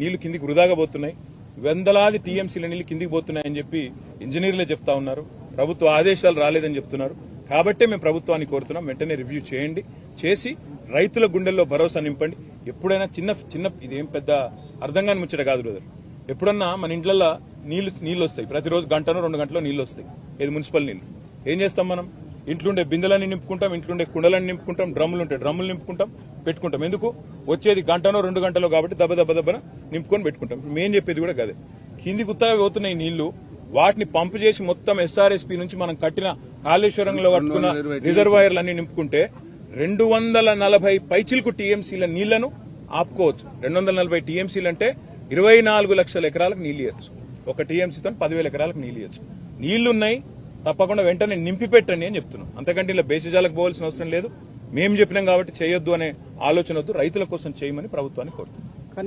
నీళ్ళు కిందికి వృధాగా పోతున్నాయి. వందలాది టీఎంసీల నీళ్ళు కిందికి పోతున్నాయని చెప్పి ఇంజనీర్లే చెప్తా ఉన్నారు. ప్రభుత్వ ఆదేశాలు రాలేదని చెప్తున్నారు. కాబట్టే మేము ప్రభుత్వాన్ని కోరుతున్నాం. వెంటనే రివ్యూ చేయండి. చేసి రైతుల గుండెల్లో భరోసా నింపండి. ఎప్పుడైనా చిన్న చిన్న ఇదేం పెద్ద అర్థం కాని ముచ్చట కాదు బ్రదర్. ఎప్పుడన్నా మన ఇండ్లల్లో నీళ్ళు నీళ్ళు వస్తాయి. ప్రతిరోజు గంటనో రెండు గంటలో నీళ్ళు వస్తాయి. ఇది మున్సిపల్ నీళ్ళు. ఏం చేస్తాం మనం? ఇంట్లుండే బిందెలన్నీ నింపుకుంటాం ఇంట్లుండే కుండలన్నీ నింపుకుంటాం డ్రమ్ములు ఉంటాయి డ్రమ్ములు నింపుకుంటాం. పెట్టుకుంటాం. ఎందుకు? వచ్చేది గంటనో రెండు గంటలో కాబట్టి దెబ్బ దెబ్బ దెబ్బన నింపుకొని పెట్టుకుంటాం. మేం చెప్పేది కూడా కదే కింది గుత్తగా పోతున్నాయి నీళ్ళు. వాటిని పంపు చేసి మొత్తం ఎస్ఆర్ఎస్పీ నుంచి మనం కట్టిన కాళేశ్వరంలో కట్టుకున్న రిజర్వాయర్లు అన్ని నింపుకుంటే రెండు వందల నలభై పైచిలకు టీఎంసీల నీళ్ళను ఆపుకోవచ్చు. రెండు వందల నలభై టీఎంసీలు అంటే ఇరవై నాలుగు లక్షల ఎకరాలకు నీళ్ళు ఇవ్వచ్చు ఒక టీఎంసీతో పదివేల ఎకరాలకు నీళ్ళు ఇవ్వచ్చు నీళ్ళున్నాయి. తప్పకుండా వెంటనే నింపి పెట్టండి అని చెప్తున్నాం. అంతకంటే ఇలా బేసిజాలకు పోవాల్సిన అవసరం లేదు. మేము చెప్పినాం కాబట్టి చేయొద్దు అనే ఆలోచన వద్దు రైతుల కోసం చేయమని ప్రభుత్వాన్ని కోరుతున్నాం.